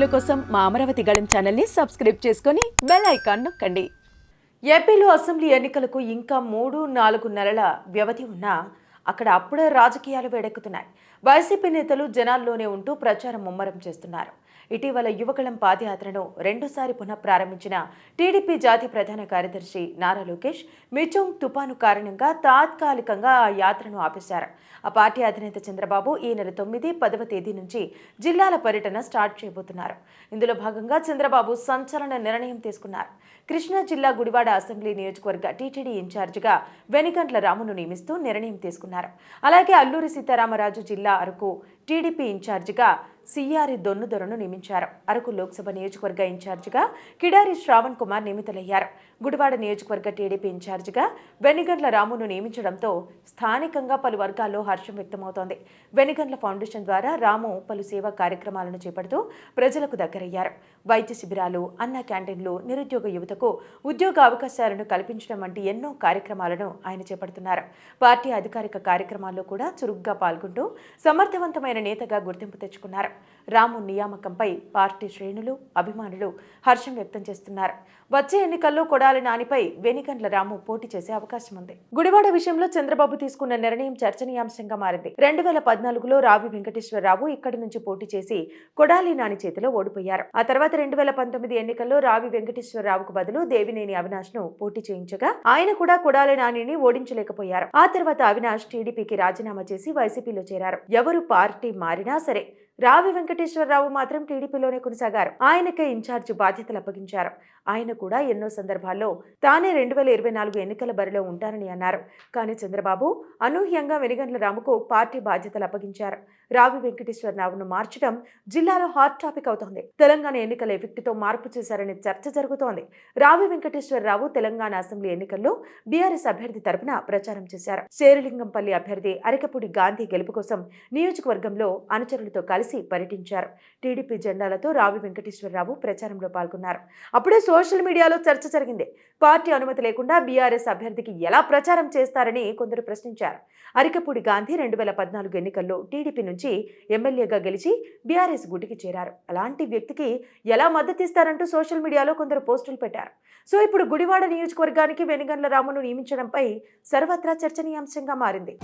వీడియోల కోసం మా అమరావతి గళం ఛానల్ని సబ్స్క్రైబ్ చేసుకొని బెల్ ఐకాన్ నొక్కండి. ఏపీలో అసెంబ్లీ ఎన్నికలకు ఇంకా మూడు నాలుగు నెలల వ్యవధి ఉన్నా అక్కడ అప్పుడే రాజకీయాలు వేడెక్కుతున్నాయి. వైసీపీ నేతలు జనాల్లోనే ఉంటూ ప్రచారం ముమ్మరం చేస్తున్నారు. ఇటీవల యువకళం పాదయాత్రను రెండోసారి పునః ప్రారంభించిన టీడీపీ జాతీయ ప్రధాన కార్యదర్శి నారా లోకేష్ మిచోంగ్ తుపాను కారణంగా తాత్కాలికంగా ఆ యాత్రను ఆపేశారు. ఆ పార్టీ అధినేత చంద్రబాబు ఈ నెల తొమ్మిది పదవ తేదీ నుంచి జిల్లాల పర్యటన స్టార్ట్ చేయబోతున్నారు. ఇందులో భాగంగా చంద్రబాబు సంచలన నిర్ణయం తీసుకున్నారు. కృష్ణా జిల్లా గుడివాడ అసెంబ్లీ నియోజకవర్గ టీటీడీ ఇన్ఛార్జిగా వెనిగంట్ల రామును నియమిస్తూ నిర్ణయం తీసుకున్నారు. అలాగే అల్లూరి సీతారామరాజు జిల్లా అరకు టీడీపీ ఇన్ఛార్జిగా సిఆర్ దొన్నుదొరను నియమించారు. అరకు లోక్సభ నియోజకవర్గ ఇన్ఛార్జిగా కిడారి శ్రావణ్ కుమార్ నియమితులయ్యారు. గుడివాడ నియోజకవర్గ టీడీపీ ఇన్ఛార్జిగా వెనిగండ్ల రామును నియమించడంతో స్థానికంగా పలు వర్గాల్లో హర్షం వ్యక్తమవుతోంది. వెనిగండ్ల ఫౌండేషన్ ద్వారా రాము పలు సేవా కార్యక్రమాలను చేపడుతూ ప్రజలకు దగ్గరయ్యారు. వైద్య శిబిరాలు అన్న క్యాంటీన్లు నిరుద్యోగ యువతకు ఉద్యోగ అవకాశాలను కల్పించడం వంటి ఎన్నో కార్యక్రమాలను ఆయన చేపడుతున్నారు. పార్టీ అధికారిక కార్యక్రమాల్లో కూడా చురుగ్గా పాల్గొంటూ సమర్థవంతమైన నేతగా గుర్తింపు తెచ్చుకున్నారు. రాము నియామకంపై పార్టీ శ్రేణులు అభిమానులు హర్షం వ్యక్తం చేస్తున్నారు. వచ్చే ఎన్నికల్లో కొడాలి నానిపై వెనికండ్ల రాము పోటీ చేసే అవకాశం ఉంది గుడివాడ విషయంలో చంద్రబాబు తీసుకున్న నిర్ణయం చర్చనీయాంశంగా మారింది. రెండు వేల పద్నాలుగులో రావి వెంకటేశ్వరరావు ఇక్కడి నుంచి పోటీ చేసి కొడాలి నాని చేతిలో ఓడిపోయారు. ఆ తర్వాత రెండు వేల పంతొమ్మిది ఎన్నికల్లో రావి వెంకటేశ్వరరావుకు బదులు దేవినేని అవినాష్ను పోటీ చేయించగా ఆయన కూడా కొడాలి నానిని ఓడించలేకపోయారు. ఆ తర్వాత అవినాష్ టీడీపీకి రాజీనామా చేసి వైసీపీలో చేరారు. ఎవరు పార్టీ మారినా సరే రావి వెంకటేశ్వరరావు మాత్రం టీడీపీలోనే కొనసాగారు. ఆయనకే ఇన్ఛార్జ్ బాధ్యతలు అప్పగించారు. ఆయన కూడా ఎన్నో సందర్భాల్లో తానే రెండు వేల ఇరవై నాలుగు ఎన్నికల బరిలో ఉంటారని అన్నారు. కానీ చంద్రబాబు అనూహ్యంగా వెనిగండ్ల రాముకు పార్టీ బాధ్యతలు అప్పగించారు. రావి వెంకటేశ్వరరావును మార్చడం జిల్లాలో హాట్ టాపిక్ అవుతోంది. తెలంగాణ ఎన్నికల ఎఫెక్ట్తో మార్పు చేశారనే చర్చ జరుగుతోంది. రావి వెంకటేశ్వరరావు తెలంగాణ అసెంబ్లీ ఎన్నికల్లో బీఆర్ఎస్ అభ్యర్థి తరపున ప్రచారం చేశారు. శేరిలింగంపల్లి అభ్యర్థి అరికపూడి గాంధీ గెలుపు కోసం నియోజకవర్గంలో అనుచరులతో కలిసి పర్యటించారు. టీడీపీ జెండాలతో రావి వెంకటేశ్వరరావు ప్రచారంలో పాల్గొన్నారు. అప్పుడే సోషల్ మీడియాలో చర్చ జరిగింది. పార్టీ అనుమతి లేకుండా బీఆర్ఎస్ అభ్యర్థికి ఎలా ప్రచారం చేస్తారని కొందరు ప్రశ్నించారు. అరికపూడి గాంధీ రెండు వేల పద్నాలుగు ఎన్నికల్లో టీడీపీ నుంచి ఎమ్మెల్యేగా గెలిచి బీఆర్ఎస్ గుడికి చేరారు. అలాంటి వ్యక్తికి ఎలా మద్దతిస్తారంటూ సోషల్ మీడియాలో కొందరు పోస్టులు పెట్టారు. సో ఇప్పుడు గుడివాడ నియోజకవర్గానికి వెనుగండ్ల రామును నియమించడంపై సర్వత్రా చర్చనీయాంశంగా మారింది.